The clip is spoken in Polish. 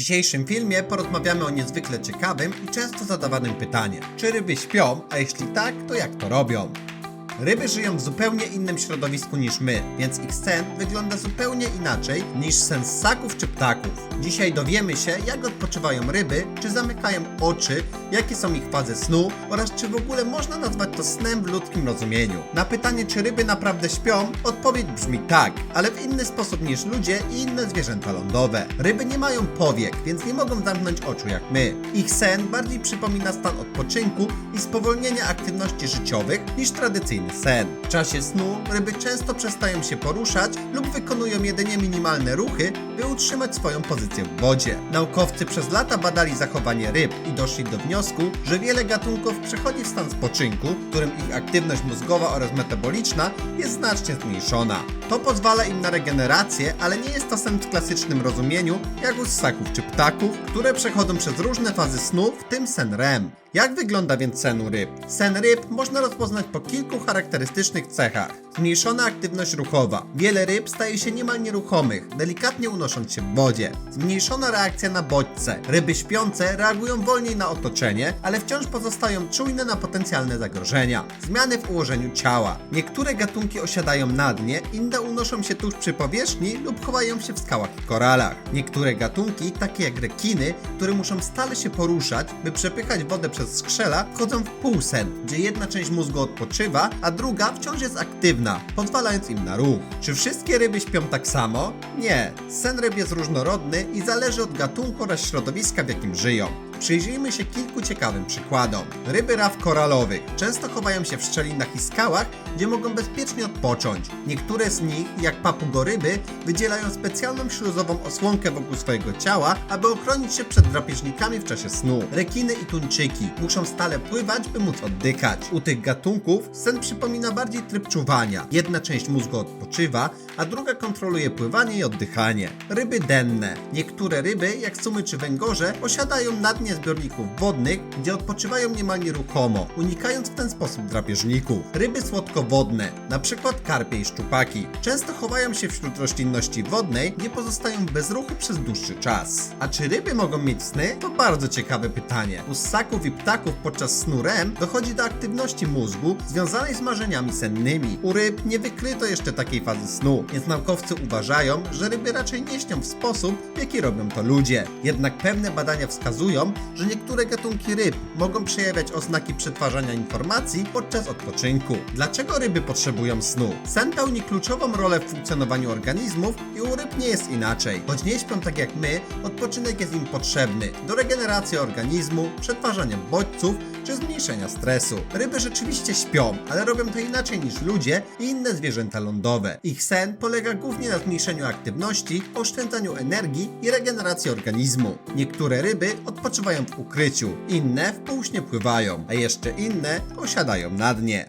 dzisiejszym filmie porozmawiamy o niezwykle ciekawym i często zadawanym pytaniu: czy ryby śpią, a jeśli tak, to jak to robią? Ryby żyją w zupełnie innym środowisku niż my, więc ich sen wygląda zupełnie inaczej niż sen ssaków czy ptaków. Dzisiaj dowiemy się, jak odpoczywają ryby, czy zamykają oczy, jakie są ich fazy snu oraz czy w ogóle można nazwać to snem w ludzkim rozumieniu. Na pytanie, czy ryby naprawdę śpią, odpowiedź brzmi tak, ale w inny sposób niż ludzie i inne zwierzęta lądowe. Ryby nie mają powiek, więc nie mogą zamknąć oczu jak my. Ich sen bardziej przypomina stan odpoczynku i spowolnienia aktywności życiowych niż tradycyjny sen. W czasie snu ryby często przestają się poruszać lub wykonują jedynie minimalne ruchy, by utrzymać swoją pozycję w wodzie. Naukowcy przez lata badali zachowanie ryb i doszli do wniosku, że wiele gatunków przechodzi w stan spoczynku, w którym ich aktywność mózgowa oraz metaboliczna jest znacznie zmniejszona. To pozwala im na regenerację, ale nie jest to sen w klasycznym rozumieniu, jak u ssaków czy ptaków, które przechodzą przez różne fazy snu, w tym sen REM. Jak wygląda więc sen u ryb? Sen ryb można rozpoznać po kilku charakterystycznych cechach. Zmniejszona aktywność ruchowa. Wiele ryb staje się niemal nieruchomych, delikatnie unosząc się w wodzie. Zmniejszona reakcja na bodźce. Ryby śpiące reagują wolniej na otoczenie, ale wciąż pozostają czujne na potencjalne zagrożenia. Zmiany w ułożeniu ciała. Niektóre gatunki osiadają na dnie, inne unoszą się tuż przy powierzchni lub chowają się w skałach i koralach. Niektóre gatunki, takie jak rekiny, które muszą stale się poruszać, by przepychać wodę przez skrzela, wchodzą w półsen, gdzie jedna część mózgu odpoczywa, a druga wciąż jest aktywna, pozwalając im na ruch. Czy wszystkie ryby śpią tak samo? Nie. Sen ryb jest różnorodny i zależy od gatunku oraz środowiska, w jakim żyją. Przyjrzyjmy się kilku ciekawym przykładom. Ryby raw koralowych często chowają się w szczelinach i skałach, gdzie mogą bezpiecznie odpocząć. Niektóre z nich, jak papugoryby, wydzielają specjalną śluzową osłonkę wokół swojego ciała, aby ochronić się przed drapieżnikami w czasie snu. Rekiny i tuńczyki muszą stale pływać, by móc oddychać. U tych gatunków sen przypomina bardziej tryb czuwania. Jedna część mózgu odpoczywa, a druga kontroluje pływanie i oddychanie. Ryby denne. Niektóre ryby, jak sumy czy węgorze, posiadają na dnie zbiorników wodnych, gdzie odpoczywają niemal nieruchomo, unikając w ten sposób drapieżników. Ryby słodkowodne, przykład karpie i szczupaki, często chowają się wśród roślinności wodnej, gdzie pozostają bez ruchu przez dłuższy czas. A czy ryby mogą mieć sny? To bardzo ciekawe pytanie. U ssaków i ptaków podczas snu REM dochodzi do aktywności mózgu związanej z marzeniami sennymi. U ryb nie wykryto jeszcze takiej fazy snu, więc naukowcy uważają, że ryby raczej nie śnią w sposób, w jaki robią to ludzie. Jednak pewne badania wskazują, że niektóre gatunki ryb mogą przejawiać oznaki przetwarzania informacji podczas odpoczynku. Dlaczego ryby potrzebują snu? Sen pełni kluczową rolę w funkcjonowaniu organizmów i u ryb nie jest inaczej. Choć nie śpią tak jak my, odpoczynek jest im potrzebny do regeneracji organizmu, przetwarzania bodźców czy zmniejszenia stresu. Ryby rzeczywiście śpią, ale robią to inaczej niż ludzie i inne zwierzęta lądowe. Ich sen polega głównie na zmniejszeniu aktywności, oszczędzaniu energii i regeneracji organizmu. Niektóre ryby odpoczywają w ukryciu, inne w półśnie pływają, a jeszcze inne osiadają na dnie.